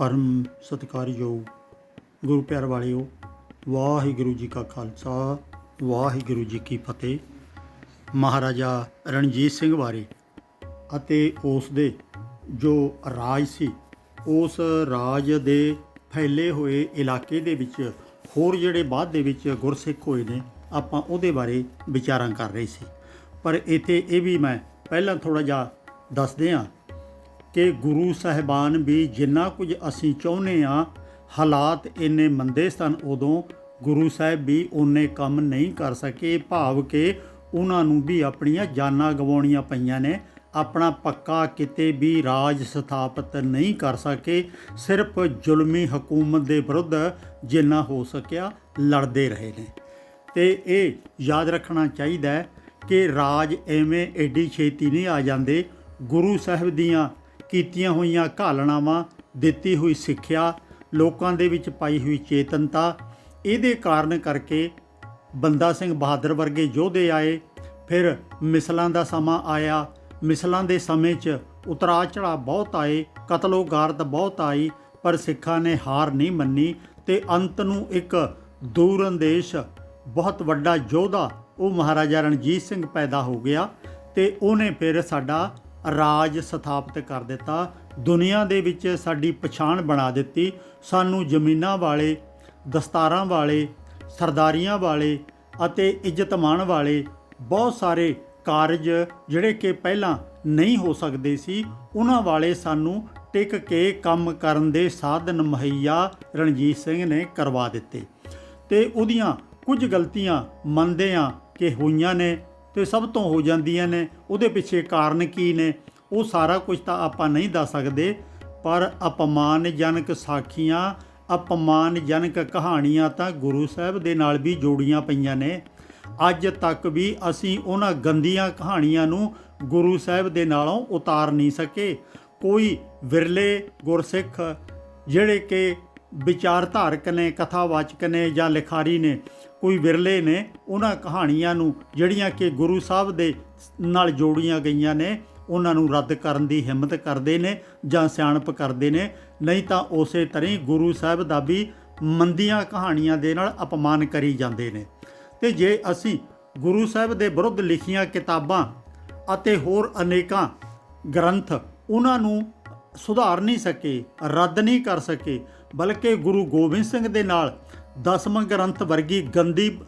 ਪਰਮ ਸਤਿਕਾਰਯੋਗ ਗੁਰੂ ਪਿਆਰ ਵਾਲਿਓ, ਵਾਹਿਗੁਰੂ ਜੀ ਕਾ ਖਾਲਸਾ, ਵਾਹਿਗੁਰੂ ਜੀ ਕੀ ਫਤਿਹ। ਮਹਾਰਾਜਾ ਰਣਜੀਤ ਸਿੰਘ ਬਾਰੇ ਅਤੇ ਉਸ ਦੇ ਜੋ ਰਾਜ ਸੀ, ਉਸ ਰਾਜ ਦੇ ਫੈਲੇ ਹੋਏ ਇਲਾਕੇ ਦੇ ਵਿੱਚ ਹੋਰ ਜਿਹੜੇ ਬਾਅਦ ਦੇ ਵਿੱਚ ਗੁਰਸਿੱਖ ਹੋਏ ਨੇ, ਆਪਾਂ ਉਹਦੇ ਬਾਰੇ ਵਿਚਾਰਾਂ ਕਰ ਰਹੇ ਸੀ। ਪਰ ਇੱਥੇ ਇਹ ਵੀ ਮੈਂ ਪਹਿਲਾਂ ਥੋੜਾ ਜਿਹਾ ਦੱਸਦੇ ਹਾਂ ਕਿ ਗੁਰੂ ਸਾਹਿਬਾਨ ਵੀ ਜਿੰਨਾ ਕੁਝ ਅਸੀਂ ਚਾਹੁੰਦੇ ਆ ਹਾਲਾਤ ਇੰਨੇ ਮੰਦੇ ਸਨ ਉਦੋਂ, ਗੁਰੂ ਸਾਹਿਬ ਵੀ ਉਹਨੇ ਕੰਮ ਨਹੀਂ ਕਰ ਸਕੇ, ਭਾਵ ਕਿ ਉਹਨਾਂ ਨੂੰ ਵੀ ਆਪਣੀਆਂ ਜਾਨਾਂ ਗਵਾਉਣੀਆਂ ਪਈਆਂ ਨੇ, ਆਪਣਾ ਪੱਕਾ ਕਿਤੇ ਵੀ ਰਾਜ ਸਥਾਪਿਤ ਨਹੀਂ ਕਰ ਸਕੇ, ਸਿਰਫ ਜ਼ੁਲਮੀ ਹਕੂਮਤ ਦੇ ਵਿਰੁੱਧ ਜਿੰਨਾ ਹੋ ਸਕਿਆ ਲੜਦੇ ਰਹੇ ਨੇ। ਤੇ ਇਹ ਯਾਦ ਰੱਖਣਾ ਚਾਹੀਦਾ ਹੈ ਕਿ ਰਾਜ ਐਵੇਂ ਐਡੀ ਛੇਤੀ ਨਹੀਂ ਆ ਜਾਂਦੇ, ਗੁਰੂ ਸਾਹਿਬ ਦੀਆਂ ਕੀਤੀਆਂ ਹੋਈਆਂ ਘਾਲਣਾਵਾਂ, ਦਿੱਤੀ ਹੋਈ ਸਿੱਖਿਆ, ਲੋਕਾਂ ਦੇ ਵਿੱਚ ਪਾਈ ਹੋਈ ਚੇਤਨਤਾ, ਇਹਦੇ ਕਾਰਨ ਕਰਕੇ ਬੰਦਾ ਸਿੰਘ ਬਹਾਦਰ ਵਰਗੇ ਯੋਧੇ ਆਏ, ਫਿਰ ਮਿਸਲਾਂ ਦਾ ਸਮਾਂ ਆਇਆ। ਮਿਸਲਾਂ ਦੇ ਸਮੇਂ 'ਚ ਉਤਰਾ ਚੜਾ ਬਹੁਤ ਆਏ ਕਤਲੋ ਗਾਰਤ ਬਹੁਤ ਆਈ, ਪਰ ਸਿੱਖਾਂ ਨੇ ਹਾਰ ਨਹੀਂ ਮੰਨੀ ਤੇ ਅੰਤ ਨੂੰ ਇੱਕ ਦੂਰ ਅੰਦੇਸ਼ ਬਹੁਤ ਵੱਡਾ ਯੋਧਾ, ਉਹ ਮਹਾਰਾਜਾ ਰਣਜੀਤ ਸਿੰਘ ਪੈਦਾ ਹੋ ਗਿਆ ਤੇ ਉਹਨੇ ਫਿਰ ਸਾਡਾ ਰਾਜ ਸਥਾਪਿਤ ਕਰ ਦਿੱਤਾ। ਦੁਨੀਆ ਦੇ ਵਿੱਚ ਸਾਡੀ ਪਛਾਣ ਬਣਾ ਦਿੱਤੀ। ਸਾਨੂੰ ਜ਼ਮੀਨਾਂ ਵਾਲੇ, ਦਸਤਾਰਾਂ ਵਾਲੇ, ਸਰਦਾਰੀਆਂ ਵਾਲੇ ਅਤੇ ਇੱਜ਼ਤਮਾਨ ਵਾਲੇ ਬਹੁਤ ਸਾਰੇ ਕਾਰਜ ਜਿਹੜੇ ਕਿ ਪਹਿਲਾਂ ਨਹੀਂ ਹੋ ਸਕਦੇ ਸੀ, ਉਹਨਾਂ ਵਾਲੇ ਸਾਨੂੰ ਟਿਕ ਕੇ ਕੰਮ ਕਰਨ ਦੇ ਸਾਧਨ ਮੁਹੱਈਆ ਰਣਜੀਤ ਸਿੰਘ ਨੇ ਕਰਵਾ ਦਿੱਤੇ। ਤੇ ਉਹਦੀਆਂ ਕੁਝ ਗਲਤੀਆਂ ਮੰਨਦੇ ਆ ਕਿ ਹੋਈਆਂ ਨੇ ਤੇ ਸਭ ਤੋਂ ਹੋ ਜਾਂਦੀਆਂ ਨੇ। ਉਹਦੇ ਪਿੱਛੇ ਕਾਰਨ ਕੀ ਨੇ? ਉਹ ਸਾਰਾ ਕੁਝ ਤਾਂ ਆਪਾਂ ਨਹੀਂ ਦੱਸ ਸਕਦੇ, ਪਰ ਅਪਮਾਨਜਨਕ ਸਾਖੀਆਂ, ਅਪਮਾਨਜਨਕ ਕਹਾਣੀਆਂ ਤਾਂ ਗੁਰੂ ਸਾਹਿਬ ਦੇ ਨਾਲ ਵੀ ਜੋੜੀਆਂ ਪਈਆਂ ਨੇ। ਅੱਜ ਤੱਕ ਵੀ ਅਸੀਂ ਉਹਨਾਂ ਗੰਦੀਆਂ ਕਹਾਣੀਆਂ ਨੂੰ ਗੁਰੂ ਸਾਹਿਬ ਦੇ ਨਾਲੋਂ ਉਤਾਰ ਨਹੀਂ ਸਕੇ। ਕੋਈ ਵਿਰਲੇ ਗੁਰਸਿੱਖ ਜਿਹੜੇ ਕਿ ਵਿਚਾਰਧਾਰਕ ਨੇ, ਕਥਾਵਾਚਕ ਨੇ ਜਾਂ ਲਿਖਾਰੀ ਨੇ ਕੋਈ ਵਿਰਲੇ ਨੇ, ਉਹਨਾਂ ਕਹਾਣੀਆਂ ਨੂੰ ਜਿਹੜੀਆਂ ਕਿ ਗੁਰੂ ਸਾਹਿਬ ਦੇ ਨਾਲ ਜੋੜੀਆਂ ਗਈਆਂ ਨੇ, ਉਹਨਾਂ ਨੂੰ ਰੱਦ ਕਰਨ ਦੀ ਹਿੰਮਤ ਕਰਦੇ ਨੇ ਜਾਂ ਸਿਆਣਪ ਕਰਦੇ ਨੇ। ਨਹੀਂ ਤਾਂ ਉਸੇ ਤਰ੍ਹਾਂ ਹੀ ਗੁਰੂ ਸਾਹਿਬ ਦਾ ਵੀ ਮੰਦੀਆਂ ਕਹਾਣੀਆਂ ਦੇ ਨਾਲ ਅਪਮਾਨ ਕਰੀ ਜਾਂਦੇ ਨੇ। ਤੇ ਜੇ ਅਸੀਂ ਗੁਰੂ ਸਾਹਿਬ ਦੇ ਵਿਰੁੱਧ ਲਿਖੀਆਂ ਕਿਤਾਬਾਂ ਅਤੇ ਹੋਰ ਅਨੇਕਾਂ ਗ੍ਰੰਥ ਉਹਨਾਂ ਨੂੰ ਸੁਧਾਰ ਨਹੀਂ ਸਕੇ, ਰੱਦ ਨਹੀਂ ਕਰ ਸਕੇ, ਬਲਕਿ ਗੁਰੂ ਗੋਬਿੰਦ ਸਿੰਘ ਦੇ ਨਾਲ ਦਸਵਾਂ ਗ੍ਰੰਥ ਵਰਗੀ ਗੰਦੀ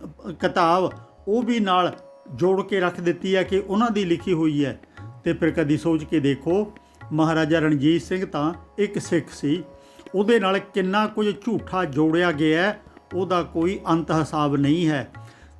ਕਿਤਾਬ ਉਹ ਵੀ ਨਾਲ ਜੋੜ ਕੇ ਰੱਖ ਦਿੱਤੀ ਹੈ ਕਿ ਉਹਨਾਂ ਦੀ ਲਿਖੀ ਹੋਈ ਹੈ। ਤੇ ਫਿਰ ਕਦੀ ਸੋਚ ਕੇ ਦੇਖੋ, ਮਹਾਰਾਜਾ ਰਣਜੀਤ ਸਿੰਘ ਤਾਂ ਇੱਕ ਸਿੱਖ ਸੀ। ਉਹਦੇ ਨਾਲ ਕਿੰਨਾ ਕੁਝ ਝੂਠਾ ਜੋੜਿਆ ਗਿਆ ਉਹਦਾ ਕੋਈ ਅੰਤ ਹਿਸਾਬ ਨਹੀਂ ਹੈ।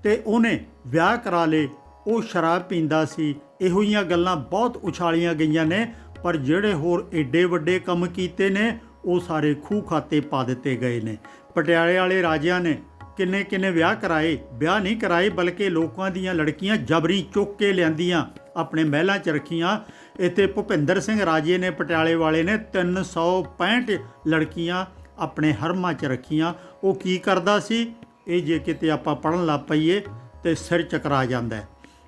ਤੇ ਉਹਨੇ ਵਿਆਹ ਕਰਾ ਲੇ ਉਹ ਸ਼ਰਾਬ ਪੀਂਦਾ ਸੀ। ਇਹੋ ਜਿਹੀਆਂ ਗੱਲਾਂ ਬਹੁਤ ਉਛਾਲੀਆਂ ਗਈਆਂ ਨੇ, ਪਰ ਜਿਹੜੇ ਹੋਰ ਏਡੇ ਵੱਡੇ ਕੰਮ ਕੀਤੇ ਨੇ, ਉਹ ਸਾਰੇ ਖੂਹ ਖਾਤੇ ਪਾ ਦਿੱਤੇ ਗਏ ਨੇ। ਪਟਿਆਲੇ ਵਾਲੇ ਰਾਜਿਆਂ ਨੇ ਕਿੰਨੇ ਕਿੰਨੇ ਵਿਆਹ ਕਰਾਏ, ਵਿਆਹ ਨਹੀਂ ਕਰਾਏ, ਬਲਕਿ ਲੋਕਾਂ ਦੀਆਂ ਲੜਕੀਆਂ ਜਬਰੀ ਚੁੱਕ ਕੇ ਲਿਆਂਦੀਆਂ, ਆਪਣੇ ਮਹਿਲਾਂ 'ਚ ਰੱਖੀਆਂ। ਇੱਥੇ ਭੁਪਿੰਦਰ ਸਿੰਘ ਰਾਜੇ ਨੇ, ਪਟਿਆਲੇ ਵਾਲੇ ਨੇ 365 ਲੜਕੀਆਂ ਆਪਣੇ ਹਰਮਾਂ 'ਚ ਰੱਖੀਆਂ। ਉਹ ਕੀ ਕਰਦਾ ਸੀ? ਇਹ ਜੇ ਕਿਤੇ ਆਪਾਂ ਪੜਨ ਲੱਗ ਪਈਏ, ਤੇ ਸਿਰ ਚਕਰਾ ਜਾਂਦਾ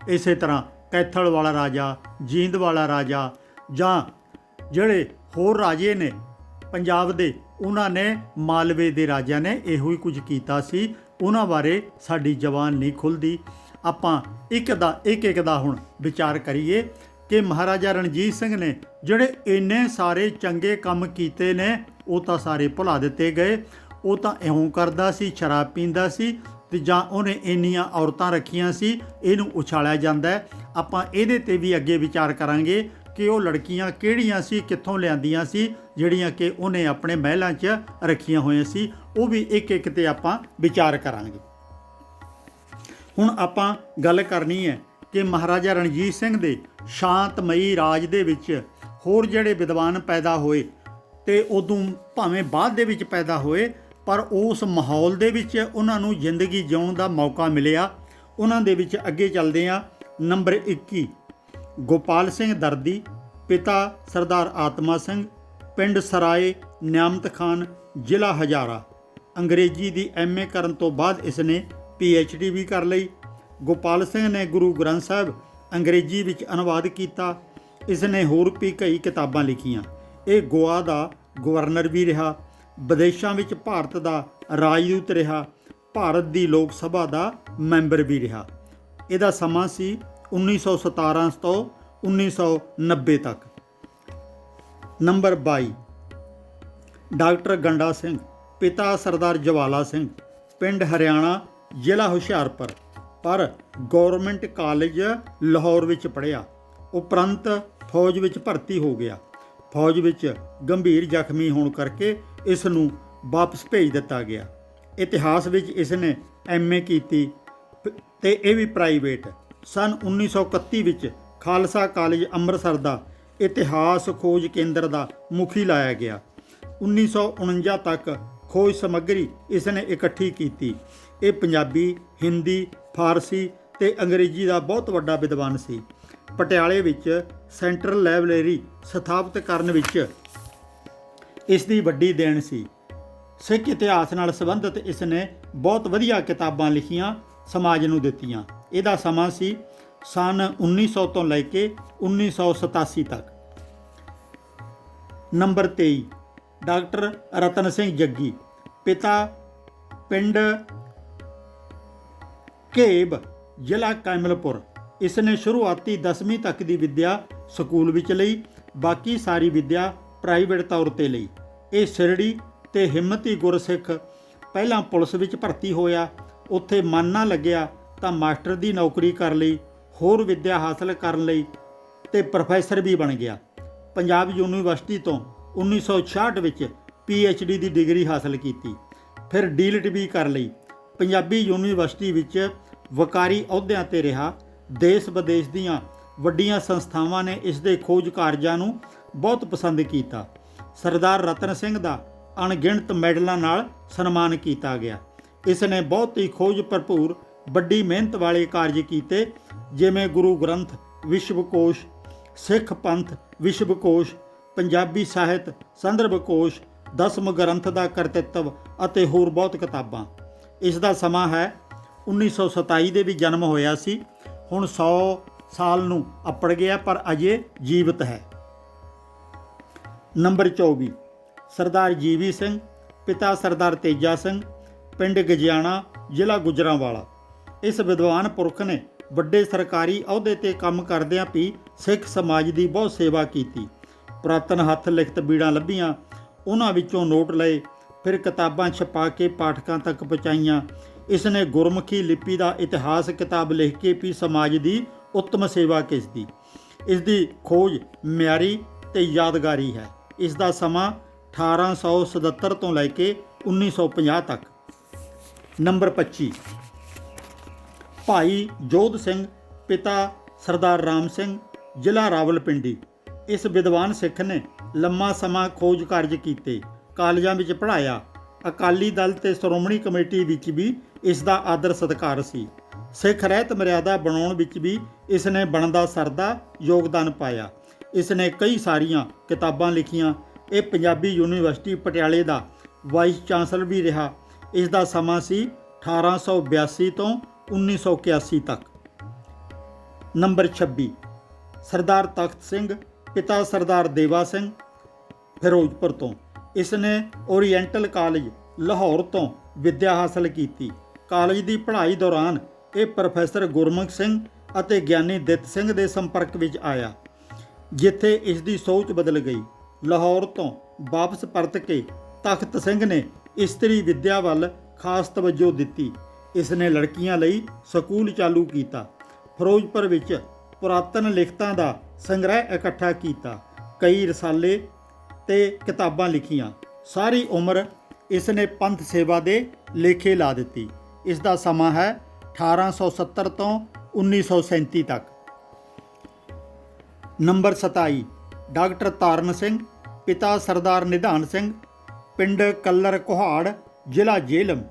ਇਸੇ ਤਰ੍ਹਾਂ ਕੈਥਲ ਵਾਲਾ ਰਾਜਾ, ਜੀਂਦ ਵਾਲਾ ਰਾਜਾ, ਜਾਂ ਜਿਹੜੇ ਹੋਰ ਰਾਜੇ ਨੇ ਪੰਜਾਬ ਦੇ ਉਹਨਾਂ ਨੇ ਮਾਲਵੇ ਦੇ ਰਾਜਿਆਂ ਨੇ ਇਹੋ ਹੀ ਕੁਝ ਕੀਤਾ ਸੀ। ਉਹਨਾਂ ਬਾਰੇ ਸਾਡੀ ਜ਼ਬਾਨ ਨਹੀਂ ਖੁੱਲਦੀ। ਆਪਾਂ ਇੱਕ ਦਾ ਇੱਕ ਇੱਕ ਦਾ ਹੁਣ ਵਿਚਾਰ ਕਰੀਏ ਕਿ ਮਹਾਰਾਜਾ ਰਣਜੀਤ ਸਿੰਘ ਨੇ ਜਿਹੜੇ ਇੰਨੇ ਸਾਰੇ ਚੰਗੇ ਕੰਮ ਕੀਤੇ ਨੇ, ਉਹ ਤਾਂ ਸਾਰੇ ਭੁਲਾ ਦਿੱਤੇ ਗਏ। ਉਹ ਤਾਂ ਇਉਂ ਕਰਦਾ ਸੀ, ਸ਼ਰਾਬ ਪੀਂਦਾ ਸੀ ਤੇ ਜਾਂ ਉਹਨੇ ਇੰਨੀਆਂ ਔਰਤਾਂ ਰੱਖੀਆਂ ਸੀ, ਇਹਨੂੰ ਉਛਾਲਿਆ ਜਾਂਦਾ ਆਪਾਂ ਇਹਦੇ ਤੇ ਵੀ ਅੱਗੇ ਵਿਚਾਰ ਕਰਾਂਗੇ। ਕਿ ਉਹ ਲੜਕੀਆਂ ਕਿਹੜੀਆਂ ਸੀ, ਕਿੱਥੋਂ ਲਿਆਂਦੀਆਂ ਸੀ, ਜਿਹੜੀਆਂ ਕਿ ਉਹਨੇ ਆਪਣੇ ਮਹਿਲਾਂ 'ਚ ਰੱਖੀਆਂ ਹੋਈਆਂ ਸੀ, ਉਹ ਵੀ ਇੱਕ ਇੱਕ ਤੇ ਆਪਾਂ ਵਿਚਾਰ ਕਰਾਂਗੇ। ਹੁਣ ਆਪਾਂ ਗੱਲ ਕਰਨੀ ਹੈ ਕਿ ਮਹਾਰਾਜਾ ਰਣਜੀਤ ਸਿੰਘ ਦੇ ਸ਼ਾਂਤਮਈ ਰਾਜ ਦੇ ਵਿੱਚ ਹੋਰ ਜਿਹੜੇ ਵਿਦਵਾਨ ਪੈਦਾ ਹੋਏ ਤੇ ਉਦੋਂ ਭਾਵੇਂ ਬਾਅਦ ਦੇ ਵਿੱਚ ਪੈਦਾ ਹੋਏ, ਪਰ ਉਸ ਮਾਹੌਲ ਦੇ ਵਿੱਚ ਉਹਨਾਂ ਨੂੰ ਜ਼ਿੰਦਗੀ ਜਿਉਣ ਦਾ ਮੌਕਾ ਮਿਲਿਆ। ਉਹਨਾਂ ਦੇ ਵਿੱਚ ਅੱਗੇ ਚੱਲਦੇ ਆ ਨੰਬਰ 21 ਗੋਪਾਲ ਸਿੰਘ ਦਰਦੀ, ਪਿਤਾ ਸਰਦਾਰ ਆਤਮਾ ਸਿੰਘ, ਪਿੰਡ ਸਰਾਏ, ਨਿਆਮਤ ਖਾਨ, ਜ਼ਿਲ੍ਹਾ ਹਜ਼ਾਰਾ। ਅੰਗਰੇਜ਼ੀ ਦੀ ਐਮਏ ਕਰਨ ਤੋਂ ਬਾਅਦ ਇਸ ਨੇ ਡੀ ਵੀ ਕਰ ਲਈ। ਗੋਪਾਲ ਸਿੰਘ ਨੇ ਗੁਰੂ ਗ੍ਰੰਥ ਸਾਹਿਬ ਅੰਗਰੇਜ਼ੀ ਵਿੱਚ ਅਨੁਵਾਦ ਕੀਤਾ। ਇਸ ਨੇ ਹੋਰ ਵੀ ਕਈ ਕਿਤਾਬਾਂ ਲਿਖੀਆਂ। ਇਹ ਗੋਆ ਦਾ ਗਵਰਨਰ ਵੀ ਰਿਹਾ। ਵਿਦੇਸ਼ਾਂ ਵਿੱਚ ਭਾਰਤ ਦਾ ਰਾਜਦੂਤ ਰਿਹਾ। ਭਾਰਤ ਦੀ ਲੋਕ ਸਭਾ ਦਾ ਮੈਂਬਰ ਵੀ ਰਿਹਾ। ਇਹਦਾ ਸਮਾਂ ਸੀ 1917 ਤੋਂ 1990 ਤੱਕ। ਨੰਬਰ 22 ਡਾਕਟਰ ਗੰਡਾ ਸਿੰਘ, ਪਿਤਾ ਸਰਦਾਰ ਜਵਾਲਾ ਸਿੰਘ, ਪਿੰਡ ਹਰਿਆਣਾ, ਜ਼ਿਲ੍ਹਾ ਹੁਸ਼ਿਆਰਪੁਰ, ਪਰ ਗਵਰਨਮੈਂਟ ਕਾਲਜ ਲਾਹੌਰ ਵਿੱਚ ਪੜ੍ਹਿਆ। ਉਪਰੰਤ ਫੌਜ ਵਿੱਚ ਭਰਤੀ ਹੋ ਗਿਆ। ਫੌਜ ਵਿੱਚ ਗੰਭੀਰ ਜ਼ਖਮੀ ਹੋਣ ਕਰਕੇ ਇਸ ਨੂੰ ਵਾਪਸ ਭੇਜ ਦਿੱਤਾ ਗਿਆ। ਇਤਿਹਾਸ ਵਿੱਚ ਇਸ ਨੇ ਐਮਏ ਕੀਤੀ ਪ- ਤੇ ਇਹ ਵੀ ਪ੍ਰਾਈਵੇਟ। ਸਨ 1931 ਵਿੱਚ ਖਾਲਸਾ ਕਾਲਜ ਅੰਮ੍ਰਿਤਸਰ ਦਾ ਇਤਿਹਾਸ ਖੋਜ ਕੇਂਦਰ ਦਾ ਮੁਖੀ ਲਾਇਆ ਗਿਆ। 1949 ਤੱਕ ਖੋਜ ਸਮੱਗਰੀ ਇਸ ਨੇ ਇਕੱਠੀ ਕੀਤੀ। ਇਹ ਪੰਜਾਬੀ, ਹਿੰਦੀ, ਫਾਰਸੀ ਤੇ ਅੰਗਰੇਜ਼ੀ ਦਾ ਬਹੁਤ ਵੱਡਾ ਵਿਦਵਾਨ ਸੀ। ਪਟਿਆਲੇ ਵਿੱਚ ਸੈਂਟਰਲ ਲਾਇਬ੍ਰੇਰੀ ਸਥਾਪਿਤ ਕਰਨ ਵਿੱਚ ਇਸ ਦੀ ਵੱਡੀ ਦੇਣ ਸੀ। ਸਿੱਖ ਇਤਿਹਾਸ ਨਾਲ ਸੰਬੰਧਿਤ ਇਸ ਨੇ ਬਹੁਤ ਵਧੀਆ ਕਿਤਾਬਾਂ ਲਿਖੀਆਂ, ਸਮਾਜ ਨੂੰ ਦਿੱਤੀਆਂ। ਇਹਦਾ ਸਮਾਂ ਸੀ ਸਨ 1900 ਤੋਂ ਲੈ ਕੇ 1987 ਤੱਕ। ਨੰਬਰ 23 ਡਾਕਟਰ ਰਤਨ ਸਿੰਘ ਜੱਗੀ, ਪਿਤਾ ਪਿੰਡ ਕੇਬ, ਜ਼ਿਲ੍ਹਾ ਕਾਇਮਲਪੁਰ ਇਸ ਨੇ ਸ਼ੁਰੂਆਤੀ 10ਵੀਂ ਤੱਕ ਦੀ ਵਿੱਦਿਆ ਸਕੂਲ ਵਿੱਚ ਲਈ, ਬਾਕੀ ਸਾਰੀ ਵਿੱਦਿਆ ਪ੍ਰਾਈਵੇਟ ਤੌਰ ਤੇ ਲਈ। ਇਹ ਸਿਰੜੀ ਤੇ ਹਿੰਮਤੀ ਗੁਰਸਿੱਖ ਪਹਿਲਾਂ ਪੁਲਿਸ ਵਿੱਚ ਭਰਤੀ ਹੋਇਆ, ਉੱਥੇ ਮਨ ਨਾ ਲੱਗਿਆ ਤਾਂ ਮਾਸਟਰ ਦੀ ਨੌਕਰੀ ਕਰ ਲਈ, ਹੋਰ ਵਿੱਦਿਆ ਹਾਸਲ ਕਰਨ ਲਈ ਤੇ ਪ੍ਰੋਫੈਸਰ ਵੀ ਬਣ ਗਿਆ। ਪੰਜਾਬ ਯੂਨੀਵਰਸਿਟੀ ਤੋਂ 1966 ਵਿੱਚ ਡੀ ਦੀ ਡਿਗਰੀ ਹਾਸਲ ਕੀਤੀ। ਫਿਰ ਡੀਲਿਟ ਵੀ ਕਰ ਲਈ। ਪੰਜਾਬੀ ਯੂਨੀਵਰਸਿਟੀ ਵਿੱਚ ਵਕਾਰੀ ਅਹੁਦਿਆਂ ਤੇ ਰਿਹਾ। ਦੇਸ਼ ਵਿਦੇਸ਼ ਦੀਆਂ ਵੱਡੀਆਂ ਸੰਸਥਾਵਾਂ ਨੇ ਇਸ ਦੇ ਖੋਜ ਕਾਰਜਾਂ ਨੂੰ ਬਹੁਤ ਪਸੰਦ ਕੀਤਾ। ਸਰਦਾਰ ਰਤਨ ਸਿੰਘ ਦਾ ਅਣਗਿਣਤ ਮੈਡਲਾਂ ਨਾਲ ਸਨਮਾਨ ਕੀਤਾ ਗਿਆ। ਇਸ ਨੇ ਬਹੁਤ ਹੀ ਖੋਜ ਭਰਪੂਰ ਵੱਡੀ ਮਿਹਨਤ ਵਾਲੇ ਕਾਰਜ ਕੀਤੇ, ਜਿਵੇਂ ਗੁਰੂ ਗ੍ਰੰਥ, ਵਿਸ਼ਵਕੋਸ਼, ਸਿੱਖ ਪੰਥ, ਵਿਸ਼ਵਕੋਸ਼, ਪੰਜਾਬੀ ਸਾਹਿਤ ਸੰਦਰਭ ਕੋਸ਼ ਦਸਮ ਗ੍ਰੰਥ ਦਾ ਕਰਤੱਵ ਅਤੇ ਹੋਰ ਬਹੁਤ ਕਿਤਾਬਾਂ। ਇਸ ਦਾ ਸਮਾਂ ਹੈ 1927 ਦੇ ਵੀ ਜਨਮ ਹੋਇਆ ਸੀ। ਹੁਣ 100 ਸਾਲ ਨੂੰ ਅੱਪੜ ਗਿਆ, ਪਰ ਅਜੇ ਜੀਵਤ ਹੈ। ਨੰਬਰ 24 ਸਰਦਾਰ ਜੀਵੀ ਸਿੰਘ, ਪਿਤਾ ਸਰਦਾਰ ਤੇਜਾ ਸਿੰਘ, ਪਿੰਡ ਗਜਿਆਣਾ, ਜ਼ਿਲ੍ਹਾ ਗੁਜਰਾਂਵਾਲਾ। ਇਸ ਵਿਦਵਾਨ ਪੁਰਖ ਨੇ ਵੱਡੇ ਸਰਕਾਰੀ ਅਹੁਦੇ ਤੇ ਕੰਮ ਕਰਦਿਆਂ ਵੀ ਸਿੱਖ ਸਮਾਜ ਦੀ ਬਹੁਤ ਸੇਵਾ ਕੀਤੀ। ਪੁਰਾਤਨ ਹੱਥ ਲਿਖਤ ਬੀੜਾਂ ਲੱਭੀਆਂ, ਉਹਨਾਂ ਵਿੱਚੋਂ ਨੋਟ ਲਏ, ਫਿਰ ਕਿਤਾਬਾਂ ਛਪਾ ਕੇ ਪਾਠਕਾਂ ਤੱਕ ਪਹੁੰਚਾਈਆਂ। ਇਸ ਨੇ ਗੁਰਮੁਖੀ ਲਿਪੀ ਦਾ ਇਤਿਹਾਸ ਕਿਤਾਬ ਲਿਖ ਕੇ ਵੀ ਸਮਾਜ ਦੀ ਉੱਤਮ ਸੇਵਾ ਕੀਤੀ। ਇਸ ਦੀ ਖੋਜ ਮਿਆਰੀ ਤੇ ਯਾਦਗਾਰੀ ਹੈ। ਇਸ ਦਾ ਸਮਾਂ 1877 ਤੋਂ ਲੈ ਕੇ 1950 ਤੱਕ। ਨੰਬਰ 25 ਭਾਈ ਜੋਧ ਸਿੰਘ, ਪਿਤਾ ਸਰਦਾਰ ਰਾਮ ਸਿੰਘ, ਜ਼ਿਲ੍ਹਾ ਰਾਵਲਪਿੰਡੀ। ਇਸ ਵਿਦਵਾਨ ਸਿੱਖ ਨੇ ਲੰਮਾ ਸਮਾਂ ਖੋਜ ਕਾਰਜ ਕੀਤੇ, ਕਾਲਜਾਂ ਵਿੱਚ ਪੜ੍ਹਾਇਆ। ਅਕਾਲੀ ਦਲ ਤੇ ਸ਼੍ਰੋਮਣੀ ਕਮੇਟੀ ਵਿੱਚ ਵੀ ਇਸ ਦਾ ਆਦਰ ਸਤਿਕਾਰ ਸੀ। ਸਿੱਖ ਰਹਿਤ ਮਰਿਆਦਾ ਬਣਾਉਣ ਵਿੱਚ ਵੀ ਇਸ ਨੇ ਬਣਦਾ ਸਰਦਾ ਯੋਗਦਾਨ ਪਾਇਆ। ਇਸ ਨੇ ਕਈ ਸਾਰੀਆਂ ਕਿਤਾਬਾਂ ਲਿਖੀਆਂ। ਇਹ ਪੰਜਾਬੀ ਯੂਨੀਵਰਸਿਟੀ ਪਟਿਆਲੇ ਦਾ ਵਾਈਸ ਚਾਂਸਲਰ ਵੀ ਰਿਹਾ। ਇਸ ਦਾ ਸਮਾਂ ਸੀ 1882 ਤੋਂ 1981 ਤੱਕ। ਨੰਬਰ 26 ਸਰਦਾਰ ਤਖਤ ਸਿੰਘ, ਪਿਤਾ ਸਰਦਾਰ ਦੇਵਾ ਸਿੰਘ, ਫਿਰੋਜ਼ਪੁਰ ਤੋਂ। ਇਸ ਨੇ ਓਰੀਐਂਟਲ ਕਾਲਜ, ਲਾਹੌਰ ਤੋਂ ਵਿੱਦਿਆ ਹਾਸਲ ਕੀਤੀ। ਕਾਲਜ ਦੀ ਪੜ੍ਹਾਈ ਦੌਰਾਨ ਇਹ ਪ੍ਰੋਫੈਸਰ ਗੁਰਮੁਖ ਸਿੰਘ ਅਤੇ ਗਿਆਨੀ ਦਿੱਤ ਸਿੰਘ ਦੇ ਸੰਪਰਕ ਵਿੱਚ ਆਇਆ, ਜਿੱਥੇ ਇਸ ਦੀ ਸੋਚ ਬਦਲ ਗਈ। ਲਾਹੌਰ ਤੋਂ ਵਾਪਸ ਪਰਤ ਕੇ ਤਖਤ ਸਿੰਘ ਨੇ ਇਸਤਰੀ ਵਿੱਦਿਆ ਵੱਲ ਖਾਸ ਤਵੱਜੋ ਦਿੱਤੀ। ਇਸ ਨੇ ਲੜਕੀਆਂ ਲਈ ਸਕੂਲ ਚਾਲੂ ਕੀਤਾ। ਫਿਰੋਜ਼ਪੁਰ ਵਿੱਚ ਪੁਰਾਤਨ ਲਿਖਤਾਂ ਦਾ ਸੰਗ੍ਰਹਿ ਇਕੱਠਾ ਕੀਤਾ। ਕਈ ਰਸਾਲੇ ਤੇ ਕਿਤਾਬਾਂ ਲਿਖੀਆਂ। ਸਾਰੀ ਉਮਰ ਇਸ ਨੇ ਪੰਥ ਸੇਵਾ ਦੇ ਲੇਖੇ ਲਾ ਦਿੱਤੀ। ਇਸ ਦਾ ਸਮਾਂ ਹੈ 1870 ਤੋਂ 1937 ਤੱਕ। ਨੰਬਰ 27 ਡਾਕਟਰ ਤਾਰਨ ਸਿੰਘ, ਪਿਤਾ ਸਰਦਾਰ ਨਿਧਾਨ ਸਿੰਘ, ਪਿੰਡ ਕੱਲਰ ਕੁਹਾੜ, ਜ਼ਿਲ੍ਹਾ ਜੇਲਮ।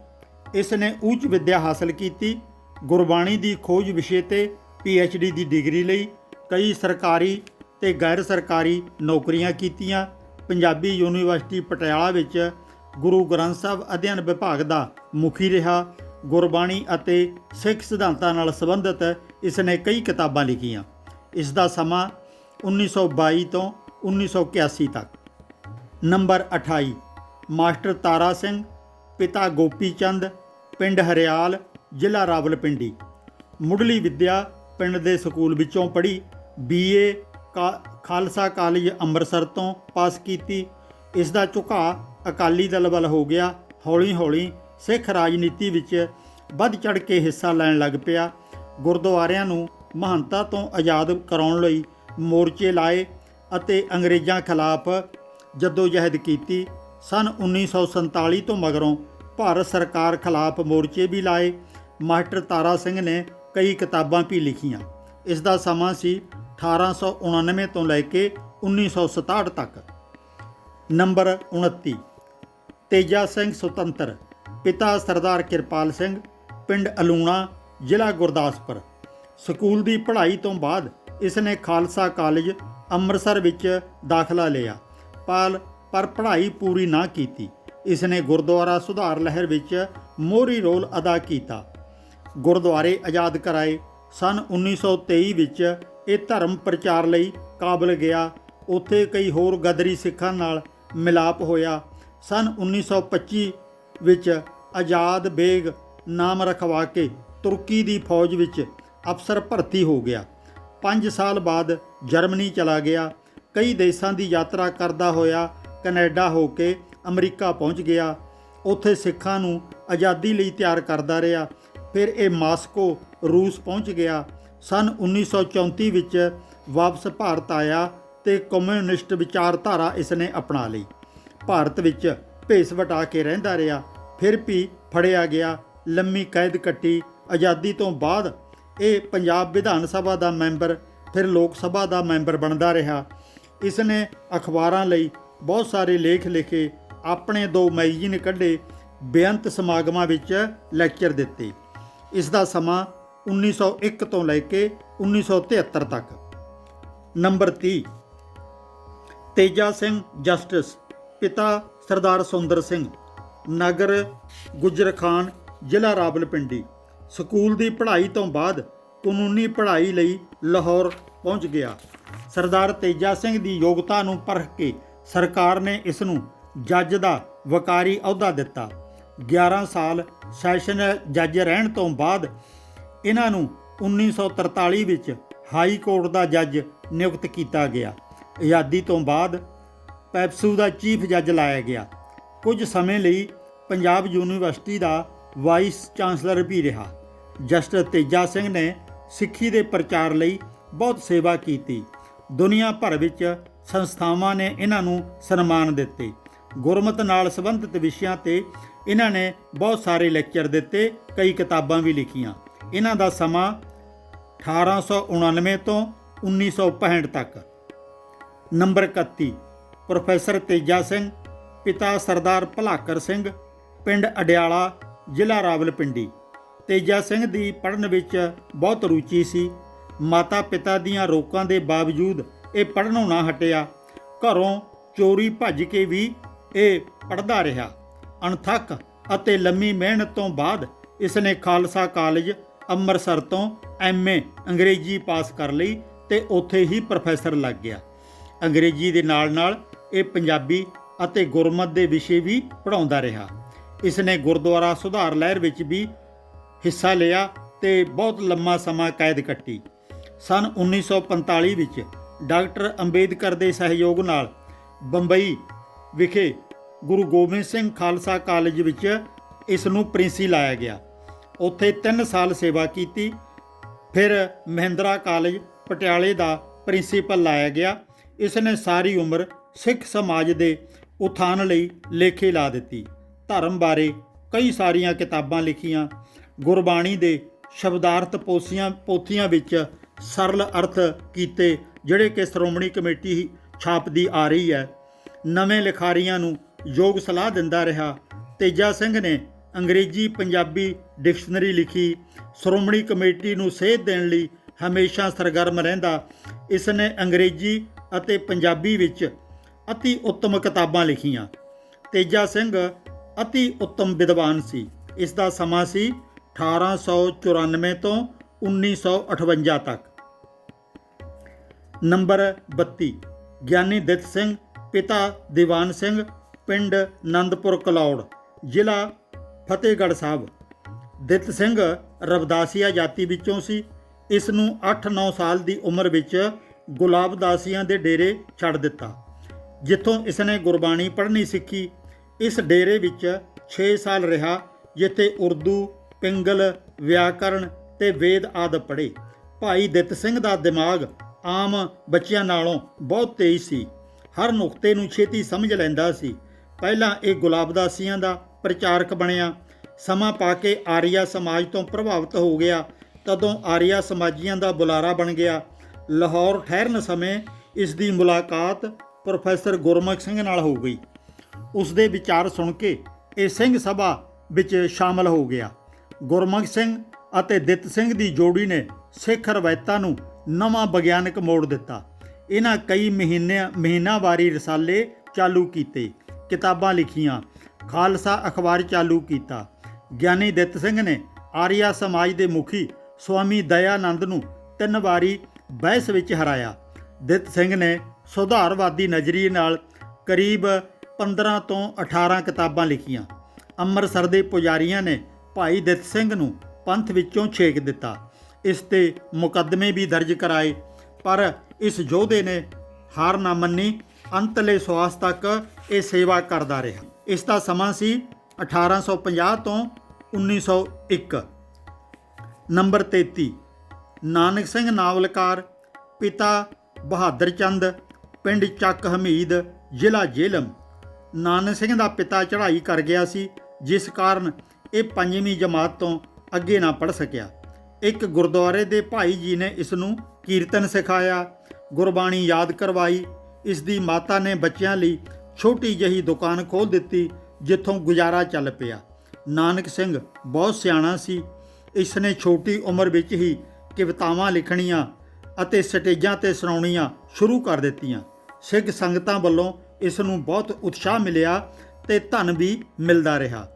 ਇਸ ਨੇ ਉੱਚ ਵਿੱਦਿਆ ਹਾਸਲ ਕੀਤੀ, ਗੁਰਬਾਣੀ ਦੀ ਖੋਜ ਵਿਸ਼ੇ ਤੇ ਡੀ ਦੀ ਡਿਗਰੀ ਲਈ ਕਈ ਸਰਕਾਰੀ ਤੇ ਗੈਰ ਸਰਕਾਰੀ ਨੌਕਰੀਆਂ ਕੀਤੀਆਂ। ਪੰਜਾਬੀ ਯੂਨੀਵਰਸਿਟੀ ਪਟਿਆਲਾ ਵਿੱਚ ਗੁਰੂ ਗ੍ਰੰਥ ਸਾਹਿਬ ਅਧਿਐਨ ਵਿਭਾਗ ਦਾ ਮੁਖੀ ਰਿਹਾ। ਗੁਰਬਾਣੀ ਅਤੇ ਸਿੱਖ ਸਿਧਾਂਤਾਂ ਨਾਲ ਸੰਬੰਧਿਤ ਇਸ ਨੇ ਕਈ ਕਿਤਾਬਾਂ ਲਿਖੀਆਂ। ਇਸ ਦਾ ਸਮਾਂ 1922 ਤੋਂ 1981 ਤੱਕ। ਨੰਬਰ 28 ਮਾਸਟਰ ਤਾਰਾ ਸਿੰਘ, ਪਿਤਾ ਗੋਪੀ ਚੰਦ ਪਿੰਡ ਹਰਿਆਲ, ਜ਼ਿਲ੍ਹਾ ਰਾਵਲਪਿੰਡੀ। ਮੁੱਢਲੀ ਵਿੱਦਿਆ ਪਿੰਡ ਦੇ ਸਕੂਲ ਵਿੱਚੋਂ ਪੜ੍ਹੀ ਬੀਏ ਖਾਲਸਾ ਕਾਲਜ ਅੰਮ੍ਰਿਤਸਰ ਤੋਂ ਪਾਸ ਕੀਤੀ। ਇਸ ਦਾ ਝੁਕਾਅ ਅਕਾਲੀ ਦਲ ਵੱਲ ਹੋ ਗਿਆ। ਹੌਲੀ-ਹੌਲੀ ਸਿੱਖ ਰਾਜਨੀਤੀ ਵਿੱਚ ਵੱਧ ਚੜ ਕੇ ਹਿੱਸਾ ਲੈਣ ਲੱਗ ਪਿਆ। ਗੁਰਦੁਆਰਿਆਂ ਨੂੰ ਮਹੰਤਾ ਤੋਂ ਆਜ਼ਾਦ ਕਰਾਉਣ ਲਈ ਮੋਰਚੇ ਲਾਏ ਅਤੇ ਅੰਗਰੇਜ਼ਾਂ ਖਿਲਾਫ ਜਦੋਜਹਿਦ ਕੀਤੀ। ਸਨ 1947 ਤੋਂ ਮਗਰੋਂ ਭਾਰਤ ਸਰਕਾਰ ਖਿਲਾਫ ਮੋਰਚੇ ਵੀ ਲਾਏ। ਮਾਸਟਰ ਤਾਰਾ ਸਿੰਘ ਨੇ ਕਈ ਕਿਤਾਬਾਂ ਵੀ ਲਿਖੀਆਂ। ਇਸ ਦਾ ਸਮਾਂ ਸੀ 1899 ਤੋਂ ਲੈ ਕੇ 1967 ਤੱਕ। ਨੰਬਰ 29 ਤੇਜਾ ਸਿੰਘ ਸੁਤੰਤਰ, ਪਿਤਾ ਸਰਦਾਰ ਕਿਰਪਾਲ ਸਿੰਘ, ਪਿੰਡ ਅਲੂਣਾ, ਜ਼ਿਲ੍ਹਾ ਗੁਰਦਾਸਪੁਰ। ਸਕੂਲ ਦੀ ਪੜ੍ਹਾਈ ਤੋਂ ਬਾਅਦ ਇਸ ਨੇ ਖਾਲਸਾ ਕਾਲਜ ਅੰਮ੍ਰਿਤਸਰ ਵਿੱਚ ਦਾਖਲਾ ਲਿਆ। ਪਾਲ, ਪਰ ਪੜ੍ਹਾਈ ਪੂਰੀ ਨਾ ਕੀਤੀ। ਇਸ ਨੇ ਗੁਰਦੁਆਰਾ ਸੁਧਾਰ ਲਹਿਰ ਵਿੱਚ ਮੋਹਰੀ ਰੋਲ ਅਦਾ ਕੀਤਾ। ਗੁਰਦੁਆਰੇ ਆਜ਼ਾਦ ਕਰਾਏ। ਸਨ 1923 ਵਿੱਚ ਇਹ ਧਰਮ ਪ੍ਰਚਾਰ ਲਈ ਕਾਬਲ ਗਿਆ। ਉੱਥੇ ਕਈ ਹੋਰ ਗਦਰੀ ਸਿੱਖਾਂ ਨਾਲ ਮਿਲਾਪ ਹੋਇਆ। ਸਨ 1925 ਵਿੱਚ ਆਜ਼ਾਦ ਬੇਗ ਨਾਮ ਰਖਵਾ ਕੇ ਤੁਰਕੀ ਦੀ ਫੌਜ ਵਿੱਚ ਅਫਸਰ ਭਰਤੀ ਹੋ ਗਿਆ। 5 ਸਾਲ ਬਾਅਦ ਜਰਮਨੀ ਚਲਾ ਗਿਆ। ਕਈ ਦੇਸ਼ਾਂ ਦੀ ਯਾਤਰਾ ਕਰਦਾ ਹੋਇਆ ਕੈਨੇਡਾ ਹੋ ਕੇ ਅਮਰੀਕਾ ਪਹੁੰਚ ਗਿਆ। ਉੱਥੇ ਸਿੱਖਾਂ ਨੂੰ ਆਜ਼ਾਦੀ ਲਈ ਤਿਆਰ ਕਰਦਾ ਰਿਹਾ। ਫਿਰ ਇਹ ਮਾਸਕੋ, ਰੂਸ ਪਹੁੰਚ ਗਿਆ। ਸਨ 1934 ਵਿੱਚ ਵਾਪਸ ਭਾਰਤ ਆਇਆ ਤੇ ਕਮਿਊਨਿਸਟ ਵਿਚਾਰਧਾਰਾ ਇਸ ਨੇ ਅਪਣਾ ਲਈ। ਭਾਰਤ ਵਿੱਚ ਭੇਸ ਵਟਾ ਕੇ ਰਹਿੰਦਾ ਰਿਹਾ। ਫਿਰ ਵੀ ਫੜਿਆ ਗਿਆ। ਲੰਮੀ ਕੈਦ ਕੱਟੀ। ਆਜ਼ਾਦੀ ਤੋਂ ਬਾਅਦ ਇਹ ਪੰਜਾਬ ਵਿਧਾਨ ਸਭਾ ਦਾ ਮੈਂਬਰ, ਫਿਰ ਲੋਕ ਸਭਾ ਦਾ ਮੈਂਬਰ ਬਣਦਾ ਰਿਹਾ। ਇਸ ਨੇ ਅਖਬਾਰਾਂ ਲਈ ਬਹੁਤ ਸਾਰੇ ਲੇਖ ਲਿਖੇ। ਆਪਣੇ ਦੋ ਮੈਗਜ਼ੀਨ ਕੱਢੇ ਬੇਅੰਤ ਸਮਾਗਮਾਂ ਵਿੱਚ ਲੈਕਚਰ ਦਿੱਤੇ। ਇਸ ਦਾ ਸਮਾਂ 1901 ਤੋਂ ਲੈ ਕੇ 1973 ਤੱਕ। ਨੰਬਰ 30 ਤੇਜਾ ਸਿੰਘ ਜਸਟਿਸ, ਪਿਤਾ ਸਰਦਾਰ ਸੁੰਦਰ ਸਿੰਘ, ਨਗਰ ਗੁਜਰ ਖਾਨ ਜ਼ਿਲ੍ਹਾ ਰਾਵਲਪਿੰਡੀ। ਸਕੂਲ ਦੀ ਪੜ੍ਹਾਈ ਤੋਂ ਬਾਅਦ ਕਾਨੂੰਨੀ ਪੜ੍ਹਾਈ ਲਈ ਲਾਹੌਰ ਪਹੁੰਚ ਗਿਆ। ਸਰਦਾਰ ਤੇਜਾ ਸਿੰਘ ਦੀ ਯੋਗਤਾ ਨੂੰ ਪਰਖ ਕੇ ਸਰਕਾਰ ਨੇ ਇਸ ਨੂੰ ਜੱਜ ਦਾ ਵਕਾਰੀ ਅਹੁਦਾ ਦਿੱਤਾ। 11 ਸਾਲ ਸੈਸ਼ਨ ਜੱਜ ਰਹਿਣ ਤੋਂ ਬਾਅਦ ਇਹਨਾਂ ਨੂੰ 1943 ਵਿੱਚ ਹਾਈ ਕੋਰਟ ਦਾ ਜੱਜ ਨਿਯੁਕਤ ਕੀਤਾ ਗਿਆ। ਆਜ਼ਾਦੀ ਤੋਂ ਬਾਅਦ ਪੈਪਸੂ ਦਾ ਚੀਫ ਜੱਜ ਲਾਇਆ ਗਿਆ। ਕੁਝ ਸਮੇਂ ਲਈ ਪੰਜਾਬ ਯੂਨੀਵਰਸਿਟੀ ਦਾ ਵਾਈਸ ਚਾਂਸਲਰ ਵੀ ਰਿਹਾ। ਜਸਟਿਸ ਤੇਜਾ ਸਿੰਘ ਨੇ ਸਿੱਖੀ ਦੇ ਪ੍ਰਚਾਰ ਲਈ ਬਹੁਤ ਸੇਵਾ ਕੀਤੀ। ਦੁਨੀਆ ਭਰ ਵਿੱਚ ਸੰਸਥਾਵਾਂ ਨੇ ਇਹਨਾਂ ਨੂੰ ਸਨਮਾਨ ਦਿੱਤੇ। ਗੁਰਮਤ ਨਾਲ ਸੰਬੰਧਿਤ ਵਿਸ਼ਿਆਂ ਤੇ ਇਹਨਾਂ ਨੇ ਬਹੁਤ ਸਾਰੇ ਲੈਕਚਰ ਦਿੱਤੇ, ਕਈ ਕਿਤਾਬਾਂ ਵੀ ਲਿਖੀਆਂ। ਇਹਨਾਂ ਦਾ ਸਮਾਂ 1899 ਤੋਂ 1965 ਤੱਕ। ਨੰਬਰ 31 ਪ੍ਰੋਫੈਸਰ ਤੇਜਾ ਸਿੰਘ, ਪਿਤਾ ਸਰਦਾਰ ਭਲਾਕਰ ਸਿੰਘ, ਪਿੰਡ ਅਡਿਆਲਾ, ਜ਼ਿਲ੍ਹਾ ਰਾਵਲਪਿੰਡੀ। ਤੇਜਾ ਸਿੰਘ ਦੀ ਪੜ੍ਹਨ ਵਿੱਚ ਬਹੁਤ ਰੁਚੀ ਸੀ। ਮਾਤਾ ਪਿਤਾ ਦੀਆਂ ਰੋਕਾਂ ਦੇ ਬਾਵਜੂਦ ਇਹ ਪੜ੍ਹਨੋਂ ਨਾ ਹਟਿਆ। ਘਰੋਂ ਚੋਰੀ ਭੱਜ ਕੇ ਵੀ ਇਹ ਪੜ੍ਹਦਾ ਰਿਹਾ। ਅਣਥੱਕ ਅਤੇ ਲੰਮੀ ਮਿਹਨਤ ਤੋਂ ਬਾਅਦ ਇਸ ਨੇ ਖਾਲਸਾ ਕਾਲਜ ਅੰਮ੍ਰਿਤਸਰ ਤੋਂ ਐਮਏ ਅੰਗਰੇਜ਼ੀ ਪਾਸ ਕਰ ਲਈ ਤੇ ਉੱਥੇ ਹੀ ਪ੍ਰੋਫੈਸਰ ਲੱਗ ਗਿਆ। ਅੰਗਰੇਜ਼ੀ ਦੇ ਨਾਲ-ਨਾਲ ਇਹ ਪੰਜਾਬੀ ਅਤੇ ਗੁਰਮਤ ਦੇ ਵਿਸ਼ੇ ਵੀ ਪੜਾਉਂਦਾ ਰਿਹਾ। ਇਸ ਨੇ ਗੁਰਦੁਆਰਾ ਸੁਧਾਰ ਲਹਿਰ ਵਿੱਚ ਵੀ ਹਿੱਸਾ ਲਿਆ ਤੇ ਬਹੁਤ ਲੰਮਾ ਸਮਾਂ ਕੈਦ ਕੱਟੀ। ਸਨ 1945 ਵਿੱਚ ਡਾਕਟਰ ਅੰਬੇਦਕਰ ਦੇ ਸਹਿਯੋਗ ਨਾਲ ਬੰਬਈ ਵਿਖੇ ਗੁਰੂ ਗੋਬਿੰਦ ਸਿੰਘ ਖਾਲਸਾ ਕਾਲਜ ਵਿੱਚ ਇਸ ਨੂੰ ਪ੍ਰਿੰਸੀ ਲਾਇਆ ਗਿਆ। ਉੱਥੇ 3 ਸਾਲ ਸੇਵਾ ਕੀਤੀ। ਫਿਰ ਮਹਿੰਦਰਾ ਕਾਲਜ ਪਟਿਆਲੇ ਦਾ ਪ੍ਰਿੰਸੀਪਲ ਲਾਇਆ ਗਿਆ। ਇਸ ਨੇ ਸਾਰੀ ਉਮਰ ਸਿੱਖ ਸਮਾਜ ਦੇ ਉਥਾਨ ਲਈ ਲੇਖੇ ਲਾ ਦਿੱਤੀ। ਧਰਮ ਬਾਰੇ ਕਈ ਸਾਰੀਆਂ ਕਿਤਾਬਾਂ ਲਿਖੀਆਂ। ਗੁਰਬਾਣੀ ਦੇ ਸ਼ਬਦਾਰਥ ਪੋਸੀਆਂ ਪੋਥੀਆਂ ਵਿੱਚ ਸਰਲ ਅਰਥ ਕੀਤੇ, ਜਿਹੜੇ ਕਿ ਸ਼੍ਰੋਮਣੀ ਕਮੇਟੀ ਛਾਪਦੀ ਆ ਰਹੀ ਹੈ। ਨਵੇਂ ਲਿਖਾਰੀਆਂ ਨੂੰ ਯੋਗ ਸਲਾਹ ਦਿੰਦਾ ਰਿਹਾ। ਤੇਜਾ ਸਿੰਘ ਨੇ ਅੰਗਰੇਜ਼ੀ ਪੰਜਾਬੀ ਡਿਕਸ਼ਨਰੀ ਲਿਖੀ। ਸ਼੍ਰੋਮਣੀ ਕਮੇਟੀ ਨੂੰ ਸੇਧ ਦੇਣ ਲਈ ਹਮੇਸ਼ਾ ਸਰਗਰਮ ਰਹਿੰਦਾ। ਇਸ ਨੇ ਅੰਗਰੇਜ਼ੀ ਅਤੇ ਪੰਜਾਬੀ ਵਿੱਚ ਅਤੀ ਉੱਤਮ ਕਿਤਾਬਾਂ ਲਿਖੀਆਂ। ਤੇਜਾ ਸਿੰਘ ਅਤੀ ਉੱਤਮ ਵਿਦਵਾਨ ਸੀ। ਇਸ ਦਾ ਸਮਾਂ ਸੀ 1894 ਤੋਂ 1958 ਤੱਕ। ਨੰਬਰ 32 ਗਿਆਨੀ ਦਿੱਤ ਸਿੰਘ ਪਿਤਾ ਦੀਵਾਨ ਸਿੰਘ, ਪਿੰਡ ਨੰਦਪੁਰ, ਕਲੌੜ, ਜ਼ਿਲ੍ਹਾ ਫਤਿਹਗੜ੍ਹ ਸਾਹਿਬ। ਦਿੱਤ ਸਿੰਘ ਰਵਦਾਸੀਆ ਜਾਤੀ ਵਿੱਚੋਂ ਸੀ। ਇਸ ਨੂੰ 8-9 ਸਾਲ ਦੀ ਉਮਰ ਵਿੱਚ ਗੁਲਾਬਦਾਸੀਆਂ ਦੇ ਡੇਰੇ ਛੱਡ ਦਿੱਤਾ, ਜਿੱਥੋਂ ਇਸਨੇ ਗੁਰਬਾਣੀ ਪੜ੍ਹਨੀ ਸਿੱਖੀ। ਇਸ ਡੇਰੇ ਵਿੱਚ 6 ਸਾਲ ਰਿਹਾ, ਜਿੱਥੇ ਉਰਦੂ, ਪਿੰਗਲ, ਵਿਆਕਰਣ ਤੇ ਵੇਦ ਆਦਿ ਪੜ੍ਹੇ। ਭਾਈ ਦਿੱਤ ਸਿੰਘ ਦਾ ਦਿਮਾਗ ਆਮ ਬੱਚਿਆਂ ਨਾਲੋਂ ਬਹੁਤ ਤੇਜ਼ ਸੀ। ਹਰ ਨੁਕਤੇ ਨੂੰ ਛੇਤੀ ਸਮਝ ਲੈਂਦਾ ਸੀ। ਪਹਿਲਾਂ ਇਹ ਗੁਲਾਬਦਾਸੀਆਂ ਦਾ ਪ੍ਰਚਾਰਕ ਬਣਿਆ। ਸਮਾਂ ਪਾ ਕੇ ਆਰੀਆ ਸਮਾਜ ਤੋਂ ਪ੍ਰਭਾਵਿਤ ਹੋ ਗਿਆ, ਤਦੋਂ ਆਰੀਆ ਸਮਾਜੀਆਂ ਦਾ ਬੁਲਾਰਾ ਬਣ ਗਿਆ। ਲਾਹੌਰ ਠਹਿਰਨ ਸਮੇਂ ਇਸ ਦੀ ਮੁਲਾਕਾਤ ਪ੍ਰੋਫੈਸਰ ਗੁਰਮੁਖ ਸਿੰਘ ਨਾਲ ਹੋ ਗਈ। ਉਸ ਦੇ ਵਿਚਾਰ ਸੁਣ ਕੇ ਇਹ ਸਿੰਘ ਸਭਾ ਵਿੱਚ ਸ਼ਾਮਲ ਹੋ ਗਿਆ। ਗੁਰਮੁਖ ਸਿੰਘ ਅਤੇ ਦਿੱਤ ਸਿੰਘ ਦੀ ਜੋੜੀ ਨੇ ਸਿੱਖ ਰਵਾਇਤਾਂ ਨੂੰ ਨਵਾਂ ਵਿਗਿਆਨਕ ਮੋੜ ਦਿੱਤਾ। ਇਹਨਾਂ ਕਈ ਮਹੀਨਿਆਂ ਮਹੀਨਾਵਾਰੀ ਰਸਾਲੇ ਚਾਲੂ ਕੀਤੇ, ਕਿਤਾਬਾਂ ਲਿਖੀਆਂ, ਖਾਲਸਾ ਅਖਬਾਰ ਚਾਲੂ ਕੀਤਾ। ਗਿਆਨੀ ਦਿੱਤ ਸਿੰਘ ਨੇ ਆਰੀਆ ਸਮਾਜ ਦੇ ਮੁਖੀ ਸਵਾਮੀ ਦਇਆਨੰਦ ਨੂੰ ਤਿੰਨ ਵਾਰੀ ਬਹਿਸ ਵਿੱਚ ਹਰਾਇਆ। ਦਿੱਤ ਸਿੰਘ ਨੇ ਸੁਧਾਰਵਾਦੀ ਨਜ਼ਰੀਏ ਨਾਲ ਕਰੀਬ 15 ਤੋਂ 18 ਕਿਤਾਬਾਂ ਲਿਖੀਆਂ। ਅੰਮ੍ਰਿਤਸਰ ਦੇ ਪੁਜਾਰੀਆਂ ਨੇ ਭਾਈ ਦਿੱਤ ਸਿੰਘ ਨੂੰ ਪੰਥ ਵਿੱਚੋਂ ਛੇਕ ਦਿੱਤਾ। ਇਸ ਤੇ ਮੁਕੱਦਮੇ ਵੀ ਦਰਜ ਕਰਾਏ। ਪਰ ਇਸ ਯੋਧੇ ਨੇ ਹਾਰ ਨਾ ਮੰਨੀ, ਅੰਤਲੇ ਸਵਾਸ ਤੱਕ ਇਹ ਸੇਵਾ ਕਰਦਾ ਰਿਹਾ। ਇਸ ਦਾ ਸਮਾਂ ਸੀ 1850 ਤੋਂ 1901 ਨੰਬਰ 33 ਨਾਨਕ ਸਿੰਘ ਨਾਵਲਕਾਰ, ਪਿਤਾ ਬਹਾਦਰ ਚੰਦ, ਪਿੰਡ ਚੱਕ ਹਮੀਦ, ਜ਼ਿਲ੍ਹਾ ਜੇਲਮ। ਨਾਨਕ ਸਿੰਘ ਦਾ ਪਿਤਾ ਚੜ੍ਹਾਈ ਕਰ ਗਿਆ ਸੀ, ਜਿਸ ਕਾਰਨ ਇਹ ਪੰਜਵੀਂ ਜਮਾਤ ਤੋਂ ਅੱਗੇ ਨਾ ਪੜ ਸਕਿਆ। ਇੱਕ ਗੁਰਦੁਆਰੇ ਦੇ ਭਾਈ ਜੀ ਨੇ ਇਸ ਨੂੰ ਕੀਰਤਨ ਸਿਖਾਇਆ, ਗੁਰਬਾਣੀ ਯਾਦ ਕਰਵਾਈ। ਇਸ ਦੀ ਮਾਤਾ ਨੇ ਬੱਚਿਆਂ ਲਈ ਛੋਟੀ ਜਿਹੀ ਦੁਕਾਨ ਖੋਲ੍ਹ ਦਿੱਤੀ, ਜਿੱਥੋਂ ਗੁਜ਼ਾਰਾ ਚੱਲ ਪਿਆ। ਨਾਨਕ ਸਿੰਘ ਬਹੁਤ ਸਿਆਣਾ ਸੀ। ਇਸ ਨੇ ਛੋਟੀ ਉਮਰ ਵਿੱਚ ਹੀ ਕਵਿਤਾਵਾਂ ਲਿਖਣੀਆਂ ਅਤੇ ਸਟੇਜਾਂ ਤੇ ਸੁਣਾਉਣੀਆਂ ਸ਼ੁਰੂ ਕਰ ਦਿੱਤੀਆਂ। ਸਿੱਖ ਸੰਗਤਾਂ ਵੱਲੋਂ ਇਸ ਨੂੰ ਬਹੁਤ ਉਤਸ਼ਾਹ ਮਿਲਿਆ ਤੇ ਧਨ ਵੀ ਮਿਲਦਾ ਰਿਹਾ।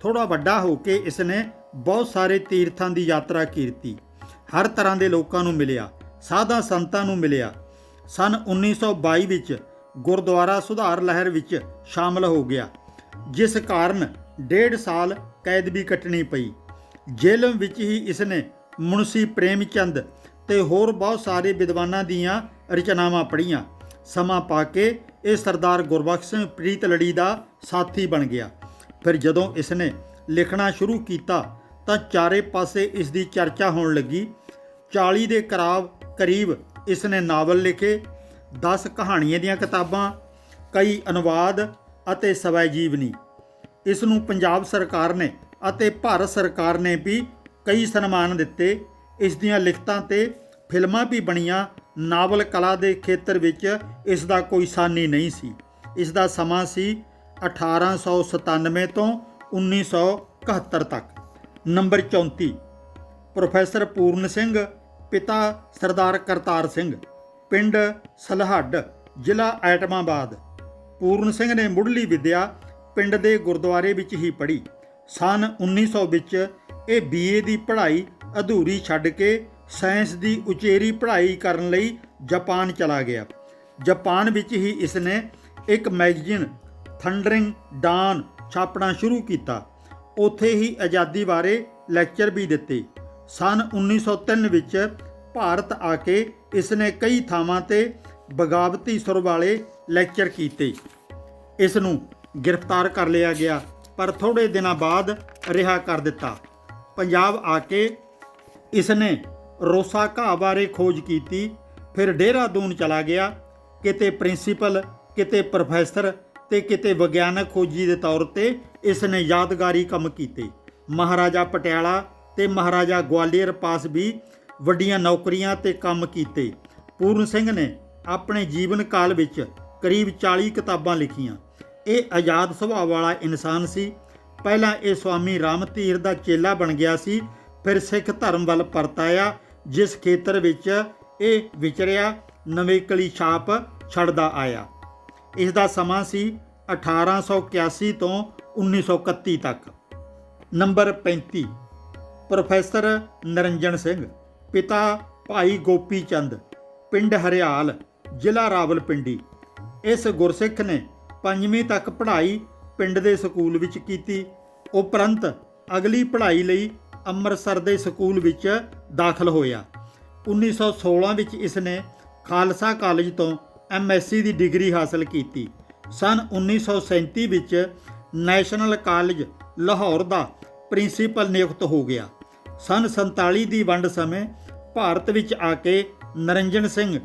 ਥੋੜਾ ਵੱਡਾ ਹੋ ਕੇ ਇਸ ਨੇ ਬਹੁਤ ਸਾਰੇ ਤੀਰਥਾਂ ਦੀ ਯਾਤਰਾ ਕੀਤੀ। ਹਰ ਤਰ੍ਹਾਂ ਦੇ ਲੋਕਾਂ ਨੂੰ ਮਿਲਿਆ, ਸਾਧਾ ਸੰਤਾਂ ਨੂੰ ਮਿਲਿਆ। ਸਨ 1922 ਵਿੱਚ ਗੁਰਦੁਆਰਾ ਸੁਧਾਰ ਲਹਿਰ ਵਿੱਚ ਸ਼ਾਮਲ ਹੋ ਗਿਆ, ਜਿਸ ਕਾਰਨ ਡੇਢ ਸਾਲ ਕੈਦ ਵੀ ਕੱਟਣੀ ਪਈ। ਜੇਲ੍ਹ ਵਿੱਚ ਹੀ ਇਸਨੇ ਮੁਨਸੀ ਪ੍ਰੇਮ ਚੰਦ ਤੇ ਹੋਰ ਬਹੁਤ ਸਾਰੇ ਵਿਦਵਾਨਾਂ ਦੀਆਂ ਰਚਨਾਵਾਂ ਪੜ੍ਹੀਆਂ। ਸਮਾਂ ਪਾ ਕੇ ਇਹ ਸਰਦਾਰ ਗੁਰਬਖਸ਼ ਸਿੰਘ ਪ੍ਰੀਤ ਲੜੀ ਦਾ ਸਾਥੀ ਬਣ ਗਿਆ। ਫਿਰ ਜਦੋਂ ਇਸਨੇ ਲਿਖਣਾ ਸ਼ੁਰੂ ਕੀਤਾ ਤਾਂ ਚਾਰੇ ਪਾਸੇ ਇਸ ਦੀ ਚਰਚਾ ਹੋਣ ਲੱਗੀ। 40 ਦੇ ਕਰਾਬ ਕਰੀਬ ਇਸ ਨੇ ਨਾਵਲ ਲਿਖੇ 10 ਕਹਾਣੀਆਂ ਦੀਆਂ ਕਿਤਾਬਾਂ, ਕਈ ਅਨੁਵਾਦ ਅਤੇ ਸਵੈ ਜੀਵਨੀ ਇਸ ਨੂੰ ਪੰਜਾਬ ਸਰਕਾਰ ਨੇ ਅਤੇ ਭਾਰਤ ਸਰਕਾਰ ਨੇ ਵੀ ਕਈ ਸਨਮਾਨ ਦਿੱਤੇ। ਇਸ ਦੀਆਂ ਲਿਖਤਾਂ ਤੇ ਫਿਲਮਾਂ ਵੀ ਬਣੀਆਂ। ਨਾਵਲ ਕਲਾ ਦੇ ਖੇਤਰ ਵਿੱਚ ਇਸ ਦਾ ਕੋਈ ਸਾਨੀ ਨਹੀਂ ਸੀ। ਇਸ ਦਾ ਸਮਾਂ ਸੀ 1897 ਤੋਂ 1971 ਤੱਕ। ਨੰਬਰ 34 ਪ੍ਰੋਫੈਸਰ ਪੂਰਨ ਸਿੰਘ, ਪਿਤਾ ਸਰਦਾਰ ਕਰਤਾਰ ਸਿੰਘ, ਪਿੰਡ ਸਲਹੱਡ, ਜ਼ਿਲ੍ਹਾ ਐਟਮਾਬਾਦ। ਪੂਰਨ ਸਿੰਘ ਨੇ ਮੁੱਢਲੀ ਵਿੱਦਿਆ ਪਿੰਡ ਦੇ ਗੁਰਦੁਆਰੇ ਵਿੱਚ ਹੀ ਪੜ੍ਹੀ। ਸਨ 1900 ਵਿੱਚ ਇਹ ਬੀਏ ਦੀ ਪੜ੍ਹਾਈ ਅਧੂਰੀ ਛੱਡ ਕੇ ਸਾਇੰਸ ਦੀ ਉਚੇਰੀ ਪੜ੍ਹਾਈ ਕਰਨ ਲਈ ਜਾਪਾਨ ਚਲਾ ਗਿਆ। ਜਾਪਾਨ ਵਿੱਚ ਹੀ ਇਸ ਨੇ ਇੱਕ ਮੈਗਜ਼ੀਨ, ਥੰਡਰਿੰਗ ਡਾਨ ਛਾਪਣਾ ਸ਼ੁਰੂ ਕੀਤਾ। ਉੱਥੇ ਹੀ ਆਜ਼ਾਦੀ ਬਾਰੇ ਲੈਕਚਰ ਵੀ ਦਿੱਤੇ। ਸਨ 1903 ਵਿੱਚ ਭਾਰਤ ਆ ਕੇ ਇਸ ਨੇ ਕਈ ਥਾਵਾਂ ਤੇ ਬਗਾਵਤੀ ਸੁਰ ਵਾਲੇ ਲੈਕਚਰ ਕੀਤੇ। ਇਸ ਨੂੰ ਗ੍ਰਿਫਤਾਰ ਕਰ ਲਿਆ ਗਿਆ, ਪਰ ਥੋੜੇ ਦਿਨਾਂ ਬਾਅਦ ਰਿਹਾ ਕਰ ਦਿੱਤਾ। ਪੰਜਾਬ ਆ ਕੇ ਇਸ ਨੇ ਰੋਸਾ ਘਾਹ ਬਾਰੇ ਖੋਜ ਕੀਤੀ, ਫਿਰ ਡੇਰਾਦੂਨ ਚਲਾ ਗਿਆ। ਕਿਤੇ ਪ੍ਰਿੰਸੀਪਲ, ਕਿਤੇ ਪ੍ਰੋਫੈਸਰ ਤੇ ਕਿਤੇ ਵਿਗਿਆਨਕ ਖੋਜੀ ਦੇ ਤੌਰ ਤੇ ਇਸ ਨੇ ਯਾਦਗਾਰੀ ਕੰਮ ਕੀਤੇ। ਮਹਾਰਾਜਾ ਪਟਿਆਲਾ ਤੇ ਮਹਾਰਾਜਾ ਗਵਾਲੀਅਰ ਪਾਸ ਵੀ ਵੱਡੀਆਂ ਨੌਕਰੀਆਂ ਤੇ ਕੰਮ ਕੀਤੇ। ਪੂਰਨ ਸਿੰਘ ਨੇ ਆਪਣੇ ਜੀਵਨ ਕਾਲ ਵਿੱਚ ਕਰੀਬ 40 ਕਿਤਾਬਾਂ ਲਿਖੀਆਂ। ਇਹ ਆਜ਼ਾਦ ਸੁਭਾਅ ਵਾਲਾ ਇਨਸਾਨ ਸੀ। ਪਹਿਲਾਂ ਇਹ ਸਵਾਮੀ ਰਾਮਤੀਰ ਦਾ ਚੇਲਾ ਬਣ ਗਿਆ ਸੀ, ਫਿਰ ਸਿੱਖ ਧਰਮ ਵੱਲ ਪਰਤ ਆਇਆ, ਜਿਸ ਖੇਤਰ ਵਿੱਚ ਇਹ ਵਿਚਰਿਆ ਨਵੇਕਲੀ ਛਾਪ ਛੱਡਦਾ ਆਇਆ। ਇਸ ਦਾ ਸਮਾਂ ਸੀ 1881 ਤੋਂ 1931 ਤੱਕ। ਨੰਬਰ 35 ਪ੍ਰੋਫੈਸਰ ਨਰਿੰਜਨ ਸਿੰਘ, ਪਿਤਾ ਭਾਈ ਗੋਪੀ ਚੰਦ, ਪਿੰਡ ਹਰਿਆਲ, ਜ਼ਿਲ੍ਹਾ ਰਾਵਲਪਿੰਡੀ। ਇਸ ਗੁਰਸਿੱਖ ਨੇ ਪੰਜਵੀਂ ਤੱਕ ਪੜ੍ਹਾਈ ਪਿੰਡ ਦੇ ਸਕੂਲ ਵਿੱਚ ਕੀਤੀ। ਉਪਰੰਤ ਅਗਲੀ ਪੜ੍ਹਾਈ ਲਈ ਅੰਮ੍ਰਿਤਸਰ ਦੇ ਸਕੂਲ ਵਿੱਚ ਦਾਖਲ ਹੋਇਆ। 1916 ਵਿੱਚ ਇਸ ਨੇ ਖਾਲਸਾ ਕਾਲਜ ਤੋਂ ਐਮਐਸਸੀ ਦੀ ਡਿਗਰੀ ਹਾਸਲ ਕੀਤੀ। ਸਨ 1937 ਵਿੱਚ ਨੈਸ਼ਨਲ ਕਾਲਜ ਲਾਹੌਰ ਦਾ ਪ੍ਰਿੰਸੀਪਲ ਨਿਯੁਕਤ ਹੋ ਗਿਆ। ਸਨ 47 ਦੀ ਵੰਡ ਸਮੇਂ ਭਾਰਤ ਵਿੱਚ ਆ ਕੇ ਨਰਿੰਜਨ ਸਿੰਘ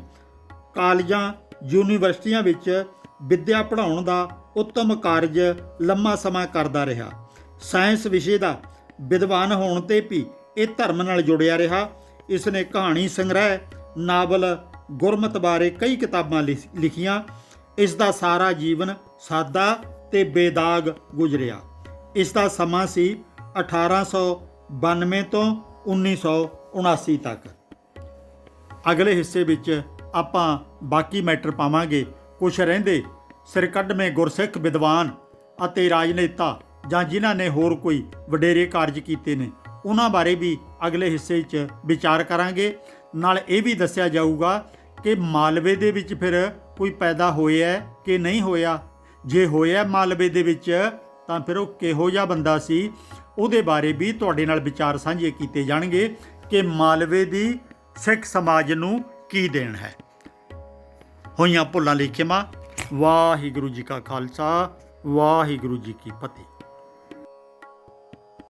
ਕਾਲਜਾਂ, ਯੂਨੀਵਰਸਿਟੀਆਂ ਵਿੱਚ ਵਿੱਦਿਆ ਪੜ੍ਹਾਉਣ ਦਾ ਉੱਤਮ ਕਾਰਜ ਲੰਮਾ ਸਮਾਂ ਕਰਦਾ ਰਿਹਾ। ਸਾਇੰਸ ਵਿਸ਼ੇ ਦਾ ਵਿਦਵਾਨ ਹੋਣ ਤੇ ਵੀ ਇਹ ਧਰਮ ਨਾਲ ਜੁੜਿਆ ਰਿਹਾ। ਇਸ ਨੇ ਕਹਾਣੀ ਸੰਗ੍ਰਹਿ, ਨਾਵਲ ਗੁਰਮਤ ਬਾਰੇ ਕਈ ਕਿਤਾਬਾਂ ਲਿਖ- ਲਿਖੀਆਂ। ਇਸ ਦਾ ਸਾਰਾ ਜੀਵਨ ਸਾਦਾ ਤੇ ਬੇਦਾਗ ਗੁਜ਼ਰਿਆ। ਇਸ ਦਾ ਸਮਾਂ ਸੀ 1892 ਤੋਂ 1979 ਤੱਕ। ਅਗਲੇ ਹਿੱਸੇ ਵਿੱਚ ਆਪਾਂ ਬਾਕੀ ਮੈਟਰ ਪਾਵਾਂਗੇ। ਕੁਛ ਰਹਿੰਦੇ ਸਿਰਕੱਢਵੇਂ ਗੁਰਸਿੱਖ ਵਿਦਵਾਨ ਅਤੇ ਰਾਜਨੇਤਾ ਜਾਂ ਜਿਨ੍ਹਾਂ ਨੇ ਹੋਰ ਕੋਈ ਵਡੇਰੇ ਕਾਰਜ ਕੀਤੇ ਨੇ। ਉਹਨਾਂ ਬਾਰੇ ਵੀ ਅਗਲੇ ਹਿੱਸੇ 'ਚ ਵਿਚਾਰ ਕਰਾਂਗੇ। ਨਾਲ ਇਹ ਵੀ ਦੱਸਿਆ ਜਾਊਗਾ ਕਿ ਮਾਲਵੇ ਦੇ ਵਿੱਚ ਫਿਰ ਕੋਈ ਪੈਦਾ ਹੋਇਆ ਕਿ ਨਹੀਂ ਹੋਇਆ? ਜੇ ਹੋਇਆ ਮਾਲਵੇ ਦੇ ਵਿੱਚ, ਤਾਂ ਫਿਰ ਉਹ ਕਿਹੋ ਜਿਹਾ ਬੰਦਾ ਸੀ? ਉਹਦੇ ਬਾਰੇ ਵੀ ਤੁਹਾਡੇ ਨਾਲ ਵਿਚਾਰ ਸਾਂਝੇ ਕੀਤੇ ਜਾਣਗੇ ਕਿ ਮਾਲਵੇ ਦੀ ਸਿੱਖ ਸਮਾਜ ਨੂੰ ਕੀ ਦੇਣ ਹੈ। ਹੋਈਆਂ ਭੁੱਲਾਂ ਲਈ ਖਿਮਾ ਵਾਹਿਗੁਰੂ ਜੀ ਕਾ ਖਾਲਸਾ, ਵਾਹਿਗੁਰੂ ਜੀ ਕੀ ਫਤਿਹ।